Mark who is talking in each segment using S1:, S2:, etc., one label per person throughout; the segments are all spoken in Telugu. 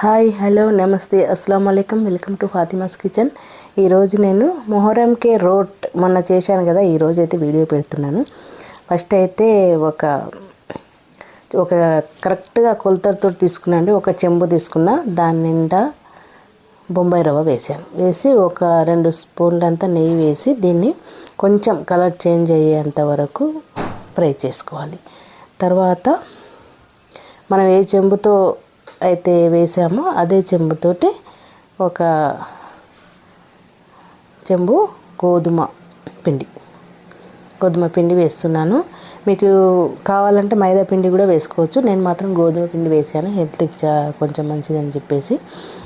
S1: హాయ్ హలో నమస్తే అస్సలం అయికం వెల్కమ్ టు ఫాతిమాస్ కిచెన్. ఈరోజు నేను మొహరంకే రోట్ మొన్న చేశాను కదా ఈరోజు అయితే వీడియో పెడుతున్నాను. ఫస్ట్ అయితే ఒక ఒక కరెక్ట్గా కొలతలతో తీసుకున్నాండి ఒక చెంబు తీసుకున్నా దాని నిండా బొంబాయి రవ్వ వేసాను వేసి ఒక రెండు స్పూన్లంతా నెయ్యి వేసి దీన్ని కొంచెం కలర్ చేంజ్ అయ్యేంత వరకు ఫ్రై చేసుకోవాలి. తర్వాత మనం ఏ చెంబుతో అయితే వేసామో అదే చెంబుతోటి ఒక చెంబు గోధుమ పిండి. గోధుమ పిండి వేస్తున్నాను. మీకు కావాలంటే మైదా పిండి కూడా వేసుకోవచ్చు. నేను మాత్రం గోధుమ పిండి వేసాను. హెల్త్కి చా కొంచెం మంచిదని చెప్పేసి.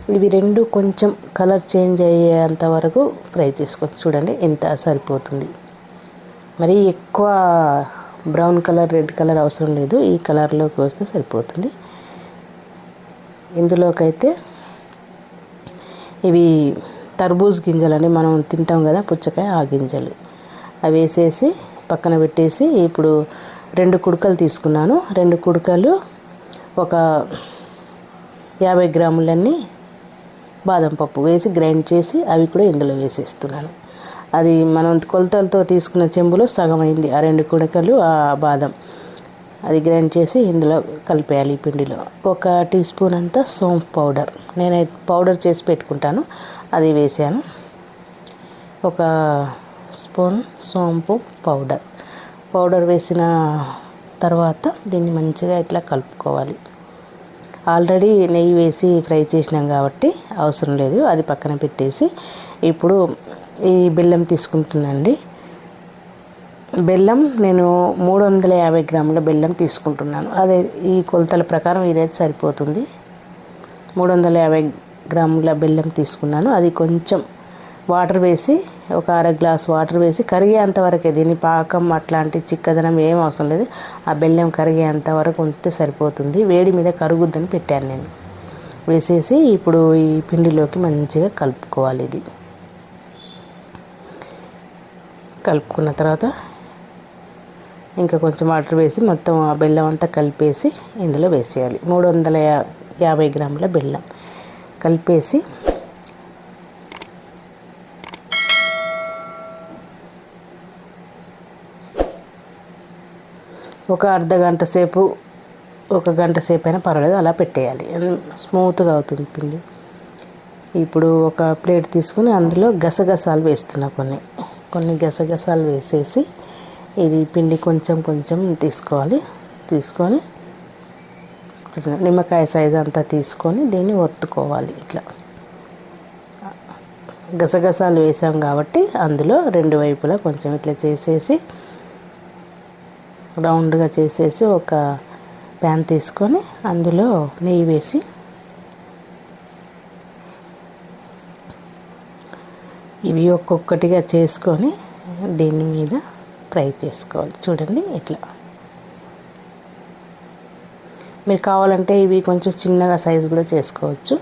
S1: ఇవి రెండు కొంచెం కలర్ చేంజ్ అయ్యేంత వరకు ఫ్రై చేసుకోవచ్చు. చూడండి ఎంత సరిపోతుంది. మరి ఎక్కువ బ్రౌన్ కలర్ రెడ్ కలర్ అవసరం లేదు. ఈ కలర్లోకి వస్తే సరిపోతుంది. ఇందులోకైతే ఇవి తర్బూజ్ గింజలని మనం తింటాం కదా పుచ్చకాయ ఆ గింజలు. అవి వేసేసి పక్కన పెట్టేసి ఇప్పుడు రెండు కుడకలు తీసుకున్నాను. రెండు కుడకలు ఒక యాభై గ్రాములన్నీ బాదం పప్పు వేసి గ్రైండ్ చేసి అవి కూడా ఇందులో వేసేస్తున్నాను. అది మనం కొలతలతో తీసుకున్న చెంబులో సగం అయింది ఆ రెండు కుడకలు ఆ బాదం. అది గ్రైండ్ చేసి ఇందులో కలిపేయాలి ఈ పిండిలో. ఒక టీ స్పూన్ అంతా సోంపు పౌడర్. నేనైతే పౌడర్ చేసి పెట్టుకుంటాను. అది వేసాను. ఒక స్పూన్ సోంపు పౌడర్. పౌడర్ వేసిన తర్వాత దీన్ని మంచిగా ఇట్లా కలుపుకోవాలి. ఆల్రెడీ నెయ్యి వేసి ఫ్రై చేసినాం కాబట్టి అవసరం లేదు. అది పక్కన పెట్టేసి ఇప్పుడు ఈ బెల్లం తీసుకుంటున్నాండి బెల్లం నేను మూడు వందల యాభై గ్రాముల బెల్లం తీసుకుంటున్నాను. అదే ఈ కొలతల ప్రకారం ఇదైతే సరిపోతుంది. మూడు వందల యాభై గ్రాముల బెల్లం తీసుకున్నాను. అది కొంచెం వాటర్ వేసి ఒక అర గ్లాస్ వాటర్ వేసి కరిగేంత వరకే దీని పాకం అట్లాంటి చిక్కదనం ఏం అవసరం లేదు. ఆ బెల్లం కరిగేంత వరకు ఉంచితే సరిపోతుంది. వేడి మీద కరుగుద్దని పెట్టాను నేను. వేసేసి ఇప్పుడు ఈ పిండిలోకి మంచిగా కలుపుకోవాలి ఇది. కలుపుకున్న తర్వాత ఇంకా కొంచెం వాటర్ వేసి మొత్తం ఆ బెల్లం అంతా కలిపేసి ఇందులో వేసేయాలి. మూడు వందల యాభై గ్రాముల బెల్లం కలిపేసి ఒక అర్ధ గంట సేపు ఒక గంట సేపు అయినా పర్వాలేదు అలా పెట్టేయాలి. స్మూత్గా అవుతుంది పిండి. ఇప్పుడు ఒక ప్లేట్ తీసుకుని అందులో గసగసాలు వేస్తున్నా కొన్ని. కొన్ని గసగసాలు వేసేసి ఇది పిండి కొంచెం కొంచెం తీసుకోవాలి. తీసుకొని నిమ్మకాయ సైజ్ అంతా తీసుకొని దీన్ని ఒత్తుకోవాలి ఇట్లా. గసగసాలు వేసాం కాబట్టి అందులో రెండు వైపులా కొంచెం ఇట్లా చేసేసి రౌండ్గా చేసేసి ఒక ప్యాన్ తీసుకొని అందులో నెయ్యి వేసి ఇవి ఒక్కొక్కటిగా చేసుకొని దీని మీద ఫ్రై చేసుకోవాలి. చూడండి ఇట్లా. మీరు కావాలంటే ఇవి కొంచెం చిన్నగా సైజు కూడా చేసుకోవచ్చు.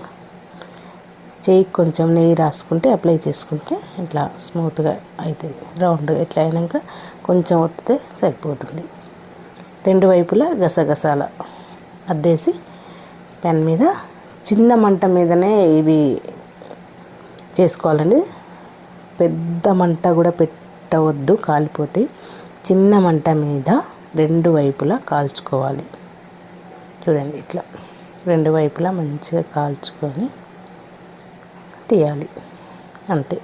S1: చేయి కొంచెం నెయ్యి రాసుకుంటే అప్లై చేసుకుంటే ఇట్లా స్మూత్గా అవుతుంది రౌండ్గా ఇట్లా అయినాక కొంచెం ఒత్తితే సరిపోతుంది. రెండు వైపులా గసగసాల అద్దేసి పెన్ మీద చిన్న మంట మీదనే ఇవి చేసుకోవాలండి. పెద్ద మంట కూడా పెట్టి వద్దు కాలిపోతే చిన్న మంట మీద రెండు వైపులా కాల్చుకోవాలి. చూడండి ఇట్లా. రెండు వైపులా మంచిగా కాల్చుకొని తీయాలి. అంతే.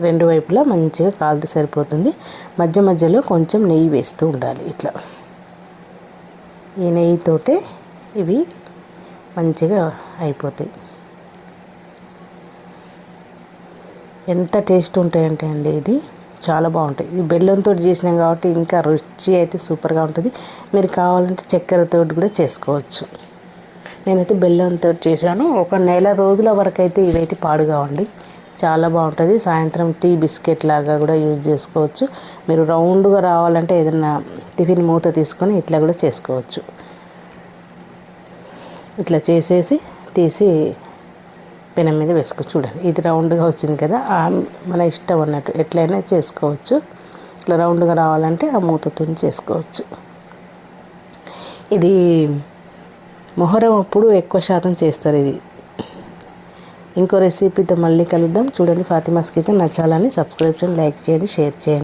S1: రెండు వైపులా మంచిగా కాలితే సరిపోతుంది. మధ్య మధ్యలో కొంచెం నెయ్యి వేస్తూ ఉండాలి ఇట్లా. ఈ నెయ్యితోటే ఇవి మంచిగా అయిపోతాయి. ఎంత టేస్ట్ ఉంటాయంటే అండి ఇది. చాలా బాగుంటాయి. ఇది బెల్లంతో చేసినాం కాబట్టి ఇంకా రుచి అయితే సూపర్గా ఉంటుంది. మీరు కావాలంటే చక్కెరతో కూడా చేసుకోవచ్చు. నేనైతే బెల్లంతో చేశాను. ఒక నెల రోజుల వరకు అయితే ఇవైతే పాడుగావండి చాలా బాగుంటుంది. సాయంత్రం టీ బిస్కెట్ లాగా కూడా యూజ్ చేసుకోవచ్చు. మీరు రౌండ్గా రావాలంటే ఏదైనా టిఫిన్ మూత తీసుకొని ఇట్లా కూడా చేసుకోవచ్చు. ఇట్లా చేసేసి తీసి పెనం మీద వేసుకో చూడండి. ఇది రౌండ్గా వచ్చింది కదా మన ఇష్టం అన్నట్టు ఎట్లయినా చేసుకోవచ్చు. ఇట్లా రౌండ్గా రావాలంటే ఆ మూతతో చేసుకోవచ్చు. ఇది మొహరం అప్పుడు ఎక్కువ శాతం చేస్తారు ఇది. ఇంకో రెసిపీతో మళ్ళీ కలుద్దాం. చూడండి ఫాతిమాస్ కిచెన్ నచ్చాలని సబ్స్క్రిప్షన్ లైక్ చేయండి షేర్ చేయండి.